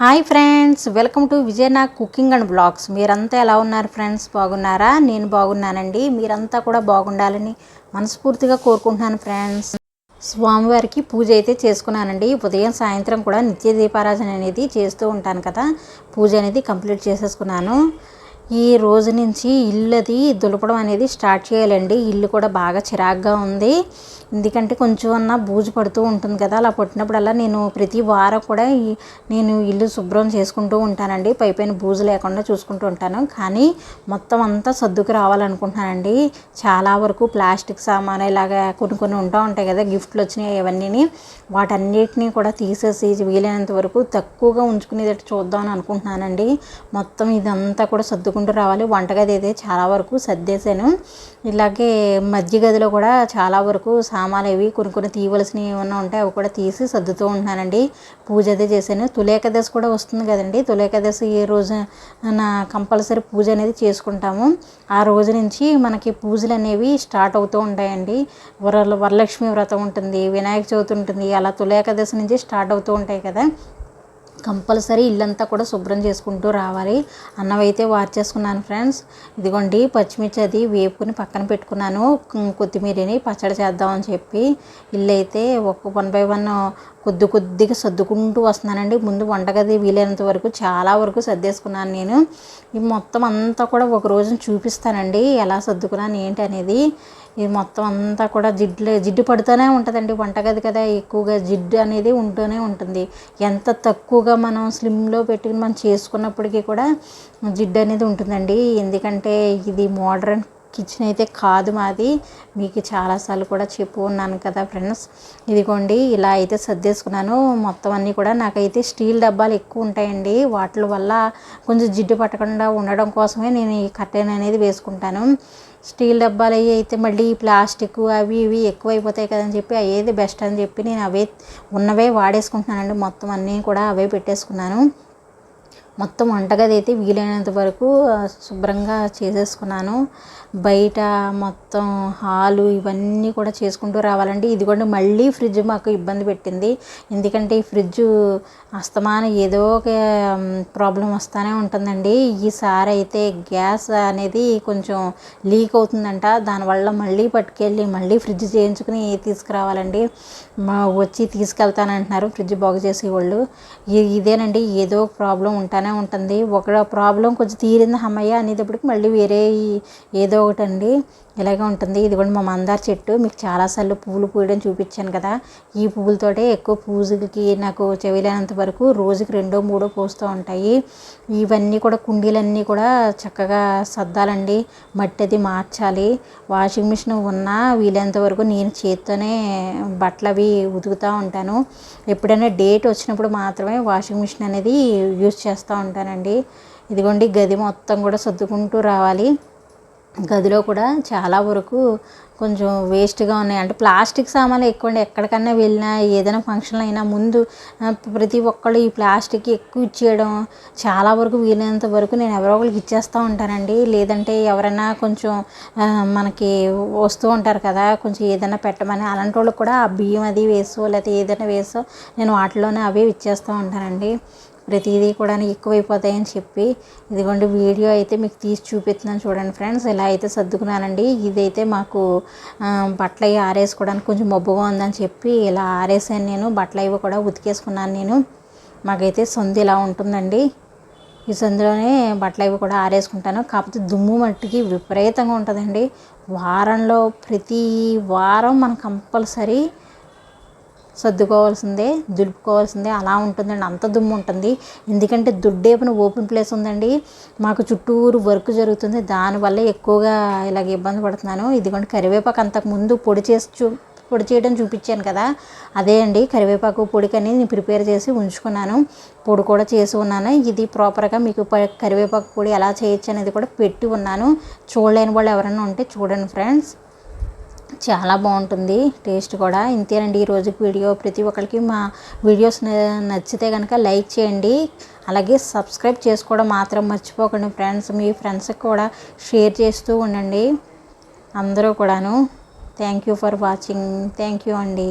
Hi friends welcome to విజయనా cooking and blogs. మీరంతా ఎలా ఉన్నారు ఫ్రెండ్స్? బాగున్నారా? నేను బాగున్నానండి. మీరంతా కూడా బాగుండాలని మనస్ఫూర్తిగా కోరుకుంటున్నాను ఫ్రెండ్స్. స్వామివారికి పూజ అయితే చేసుకున్నానండి. ఉదయం సాయంత్రం కూడా నిత్య దీపారాధన అనేది చేస్తూ ఉంటాను కదా. పూజ అనేది కంప్లీట్ చేసేసుకున్నాను. ఈ రోజు నుంచి ఇల్లది దులపడం అనేది స్టార్ట్ చేయాలండి. ఇల్లు కూడా బాగా చిరాగ్గా ఉంది. ఎందుకంటే కొంచెం అన్న బూజు పడుతూ ఉంటుంది కదా అలా పట్టినప్పుడల్లా నేను ప్రతి వారం కూడా ఈ- నేను ఇల్లు శుభ్రం చేసుకుంటూ ఉంటానండి. పై పైన బూజు లేకుండా చూసుకుంటూ ఉంటాను. కానీ మొత్తం అంతా సర్దుకు రావాలనుకుంటున్నానండి. చాలా వరకు ప్లాస్టిక్ సామాను ఇలాగా కొన్ని కొన్ని ఉంటా ఉంటాయి కదా గిఫ్ట్లు వచ్చినాయి ఇవన్నీ వాటన్నిటిని కూడా తీసేసి వీలైనంత వరకు తక్కువగా ఉంచుకునేటట్టు చూద్దామని అనుకుంటున్నానండి. మొత్తం ఇదంతా కూడా సర్దుకుంటూ రావాలి. వంటగది అయితే చాలా వరకు సర్దేశాను. ఇలాగే మధ్య గదిలో కూడా చాలా వరకు సామాన్లు ఇవి కొన్ని కొన్ని తీయవలసినవి ఏమన్నా ఉంటే అవి కూడా తీసి సర్దుతూ ఉంటున్నానండి పూజ అయితే చేశాను. తులేకదశి కూడా వస్తుంది కదండి. తులేకదశి ఏ రోజు నా కంపల్సరీ పూజ అనేది చేసుకుంటాము. ఆ రోజు నుంచి మనకి పూజలు అనేవి స్టార్ట్ అవుతూ ఉంటాయండి. వర వరలక్ష్మి వ్రతం ఉంటుంది వినాయక చవితి ఉంటుంది. అలా తులేకదశి నుంచి స్టార్ట్ అవుతూ ఉంటాయి కదా. కంపల్సరీ ఇల్లంతా కూడా శుభ్రం చేసుకుంటూ రావాలి. అన్నం అయితే వార్చేసుకున్నాను ఫ్రెండ్స్. ఇదిగోండి పచ్చిమిర్చి అది వేపుకుని పక్కన పెట్టుకున్నాను. కొత్తిమీరని పచ్చడి చేద్దామని చెప్పి ఇల్లు అయితే ఒక వన్ బై వన్ కొద్ది కొద్దిగా సర్దుకుంటూ వస్తున్నానండి. ముందు వంటగది వీలైనంత వరకు చాలా వరకు సర్దేసుకున్నాను నేను. ఈ మొత్తం అంతా కూడా ఒక రోజున చూపిస్తానండి ఎలా సర్దుకున్నాను ఏంటి అనేది. ఇది మొత్తం అంతా కూడా జిడ్లు జిడ్డు పడుతూనే ఉంటుందండి. వంటగది కదా ఎక్కువగా జిడ్డు అనేది ఉంటూనే ఉంటుంది. ఎంత తక్కువగా మనం స్లిమ్లో పెట్టుకుని మనం చేసుకున్నప్పటికీ కూడా జిడ్డు అనేది ఉంటుందండి. ఎందుకంటే ఇది మోడర్న్ కిచెన్ అయితే కాదు మాది. మీకు చాలాసార్లు కూడా చెప్పు ఉన్నాను కదా ఫ్రెండ్స్. ఇదిగోండి ఇలా అయితే సర్దేసుకున్నాను. మొత్తం అన్నీ కూడా నాకైతే స్టీల్ డబ్బాలు ఎక్కువ ఉంటాయండి. వాటి వల్ల కొంచెం జిడ్డు పట్టకుండా ఉండడం కోసమే నేను ఈ కట్టెన్ అనేది వేసుకుంటాను. స్టీల్ డబ్బాలు అవి అయితే మళ్ళీ ప్లాస్టిక్ అవి ఇవి ఎక్కువైపోతాయి కదని చెప్పి అయ్యేది బెస్ట్ అని చెప్పి నేను అవే ఉన్నవే వాడేసుకుంటున్నానండి. మొత్తం అన్నీ కూడా అవే పెట్టేసుకున్నాను. మొత్తం వంటగది అయితే వీలైనంత వరకు శుభ్రంగా చేసేసుకున్నాను. బయట మొత్తం హాలు ఇవన్నీ కూడా చేసుకుంటూ రావాలండి. ఇదిగోండి మళ్ళీ ఫ్రిడ్జ్ మాకు ఇబ్బంది పెట్టింది. ఎందుకంటే ఈ ఫ్రిడ్జ్ అస్తమాన ఏదో ఒక ప్రాబ్లం వస్తూనే ఉంటుందండి. ఈసారి అయితే గ్యాస్ అనేది కొంచెం లీక్ అవుతుందంట. దానివల్ల మళ్ళీ పట్టుకెళ్ళి మళ్ళీ ఫ్రిడ్జ్ చేయించుకుని తీసుకురావాలండి. మా వచ్చి తీసుకెళ్తానంటున్నారు ఫ్రిడ్జ్ బాగు చేసేవాళ్ళు. ఇదేనండి ఏదో ఒక ప్రాబ్లం ఉంటానే ఉంటుంది. ఒక ప్రాబ్లం కొంచెం తీరింది అమ్మయ్య అనేటప్పటికి మళ్ళీ వేరే ఏదో ఒకటి అండి ఇలాగే ఉంటుంది. ఇది కూడా మా మందార చెట్టు. మీకు చాలాసార్లు పువ్వులు పూయడం చూపించాను కదా. ఈ పువ్వులతోటే ఎక్కువ పూజకి నాకు చెవిలేనంత వరకు రోజుకి రెండో మూడో పూస్తూ ఉంటాయి. ఇవన్నీ కూడా కుండీలన్నీ కూడా చక్కగా సర్దాలండి. మట్టి అది మార్చాలి. వాషింగ్ మిషన్ ఉన్నా వీలైనంత వరకు నేను చేత్తోనే బట్టలు అవి ఉతుకుతూ ఉంటాను. ఎప్పుడైనా డేట్ వచ్చినప్పుడు మాత్రమే వాషింగ్ మిషన్ అనేది యూజ్ చేస్తూ ఉంటానండి. ఇదిగోండి గది మొత్తం కూడా సర్దుకుంటూ రావాలి. గదిలో కూడా చాలా వరకు కొంచెం వేస్ట్గా ఉన్నాయి. అంటే ప్లాస్టిక్ సామాన్లు ఎక్కువండి. ఎక్కడికన్నా వెళ్ళినా ఏదైనా ఫంక్షన్ అయినా ముందు ప్రతి ఒక్కళ్ళు ఈ ప్లాస్టిక్ ఎక్కువ ఇచ్చేయడం చాలా వరకు వీలైనంత వరకు నేను ఎవరో ఒకరికి ఇచ్చేస్తూ ఉంటానండి. లేదంటే ఎవరైనా కొంచెం మనకి వస్తూ ఉంటారు కదా కొంచెం ఏదైనా పెట్టమని అలాంటి వాళ్ళకి కూడా ఆ బియ్యం అది వేసో లేకపోతే ఏదైనా వేసో నేను వాటిలోనే అవే ఇచ్చేస్తూ ఉంటానండి. ప్రతిదీ కూడా ఎక్కువైపోతాయని చెప్పి ఇదిగోండి వీడియో అయితే మీకు తీసి చూపిస్తున్నాను చూడండి ఫ్రెండ్స్. ఇలా అయితే సర్దుకున్నానండి. ఇదైతే మాకు బట్టలు అవి ఆరేసుకోవడానికి కొంచెం మబ్బుగా ఉందని చెప్పి ఇలా ఆరేసాను నేను. బట్టలు అవి కూడా ఉతికేసుకున్నాను నేను. మాకైతే సొంత ఇలా ఉంటుందండి. ఈ సందులోనే బట్టలు అవి కూడా ఆరేసుకుంటాను. కాకపోతే దుమ్ము మట్టికి విపరీతంగా ఉంటుందండి. వారంలో ప్రతి వారం మనం కంపల్సరీ సర్దుకోవాల్సిందే దులుపుకోవాల్సిందే అలా ఉంటుందండి. అంత దుమ్ము ఉంటుంది. ఎందుకంటే దుడ్డేపున ఓపెన్ ప్లేస్ ఉందండి. మాకు చుట్టూరు వర్క్ జరుగుతుంది. దానివల్ల ఎక్కువగా ఇలాగ ఇబ్బంది పడుతున్నాను. ఇదిగోండి కరివేపాకు అంతకు ముందు పొడి చేసి చూ పొడి చేయడం చూపించాను కదా. అదే అండి కరివేపాకు పొడికని నేను ప్రిపేర్ చేసి ఉంచుకున్నాను. పొడి కూడా చేసి ఉన్నాను. ఇది ప్రాపర్గా మీకు ప- కరివేపాకు పొడి ఎలా చేయొచ్చు అనేది కూడా పెట్టి ఉన్నాను. చూడలేని వాళ్ళు ఎవరైనా ఉంటే చూడండి ఫ్రెండ్స్. చాలా బాగుంటుంది టేస్ట్ కూడా. ఇంతేనండి ఈ రోజుకి వీడియో. ప్రతి ఒక్కరికి మా వీడియోస్ నచ్చితే కనుక లైక్ చేయండి. అలాగే సబ్స్క్రైబ్ చేసుకోవడం మాత్రం మర్చిపోకండి ఫ్రెండ్స్. మీ ఫ్రెండ్స్కి కూడా షేర్ చేస్తూ ఉండండి. అందరూ కూడాను. Thank you for watching. Thank you అండి.